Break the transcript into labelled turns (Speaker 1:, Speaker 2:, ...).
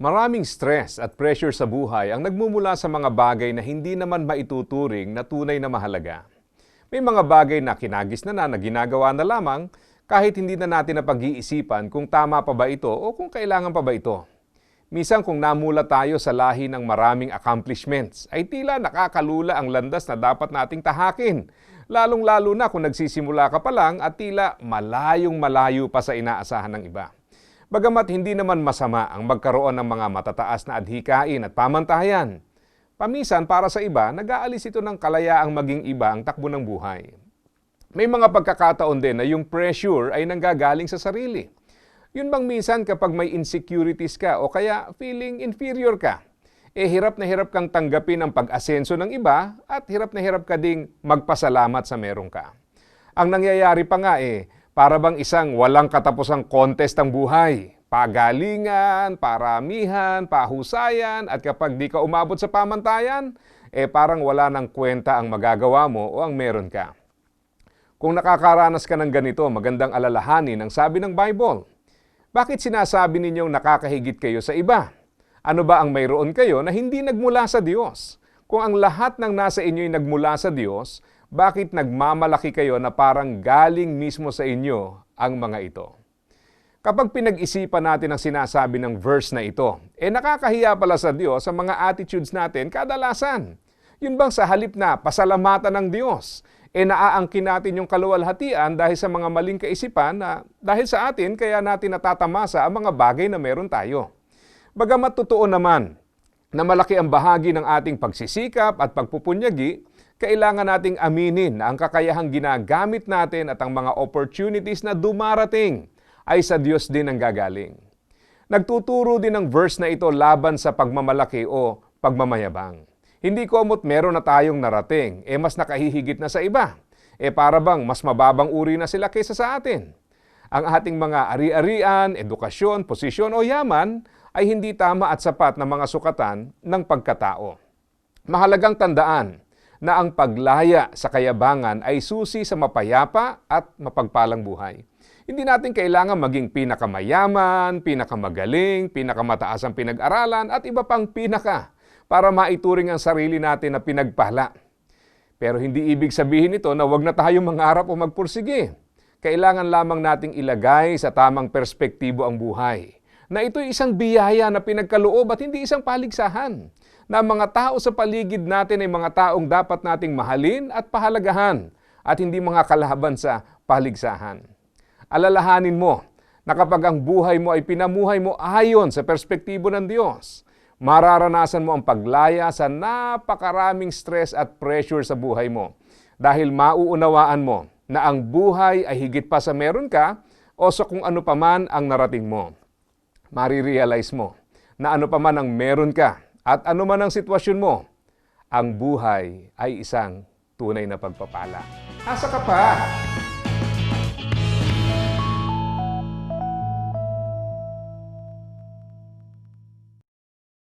Speaker 1: Maraming stress at pressure sa buhay ang nagmumula sa mga bagay na hindi naman maituturing na tunay na mahalaga. May mga bagay na kinagis na na na ginagawa na lamang kahit hindi na natin napag-iisipan kung tama pa ba ito o kung kailangan pa ba ito. Minsan kung namula tayo sa lahi ng maraming accomplishments, ay tila nakakalula ang landas na dapat nating tahakin. Lalong-lalo na kung nagsisimula ka pa lang at tila malayong malayo pa sa inaasahan ng iba. Bagamat hindi naman masama ang magkaroon ng mga matataas na adhikain at pamantayan, pamisan para sa iba, nag-aalis ito ng kalayaang maging iba ang takbo ng buhay. May mga pagkakataon din na yung pressure ay nanggagaling sa sarili. Yun bang minsan kapag may insecurities ka o kaya feeling inferior ka, eh hirap na hirap kang tanggapin ang pag-asenso ng iba at hirap na hirap ka ding magpasalamat sa meron ka. Ang nangyayari pa nga eh, para bang isang walang katapusang contest ang buhay. Pagalingan, paramihan, pahusayan, at kapag di ka umabot sa pamantayan, eh parang wala nang kwenta ang magagawa mo o ang meron ka. Kung nakakaranas ka ng ganito, magandang alalahanin ang sabi ng Bible. Bakit sinasabi ninyong nakakahigit kayo sa iba? Ano ba ang mayroon kayo na hindi nagmula sa Diyos? Kung ang lahat ng nasa inyo'y nagmula sa Diyos, bakit nagmamalaki kayo na parang galing mismo sa inyo ang mga ito? Kapag pinag-isipan natin ang sinasabi ng verse na ito, eh nakakahiya pala sa Diyos sa mga attitudes natin kadalasan. Yun bang sa halip na pasalamatan ng Diyos, eh naaangkin natin yung kaluwalhatian dahil sa mga maling kaisipan na dahil sa atin kaya natin natatamasa ang mga bagay na meron tayo. Bagamat totoo naman na malaki ang bahagi ng ating pagsisikap at pagpupunyagi, kailangan nating aminin na ang kakayahang ginagamit natin at ang mga opportunities na dumarating ay sa Diyos din ang gagaling. Nagtuturo din ang verse na ito laban sa pagmamalaki o pagmamayabang. Hindi komot meron na tayong narating, eh mas nakahihigit na sa iba. Eh para bang mas mababang uri na sila kaysa sa atin. Ang ating mga ari-arian, edukasyon, posisyon o yaman ay hindi tama at sapat na mga sukatan ng pagkatao. Mahalagang tandaan na ang paglaya sa kayabangan ay susi sa mapayapa at mapagpalang buhay. Hindi natin kailangan maging pinakamayaman, pinakamagaling, pinakamataas ang pinag-aralan at iba pang pinaka para maituring ang sarili natin na pinagpala. Pero hindi ibig sabihin ito na wag na tayong mangarap o magpursige. Kailangan lamang nating ilagay sa tamang perspektibo ang buhay. Na ito'y isang biyaya na pinagkaloob at hindi isang paligsahan. Na mga tao sa paligid natin ay mga taong dapat nating mahalin at pahalagahan at hindi mga kalaban sa paligsahan. Alalahanin mo na kapag ang buhay mo ay pinamuhay mo ayon sa perspektibo ng Diyos, mararanasan mo ang paglaya sa napakaraming stress at pressure sa buhay mo dahil mauunawaan mo na ang buhay ay higit pa sa meron ka o sa kung ano paman ang narating mo. Marirealize mo na ano paman ang meron ka at ano man ang sitwasyon mo, ang buhay ay isang tunay na pagpapala. Asa ka pa?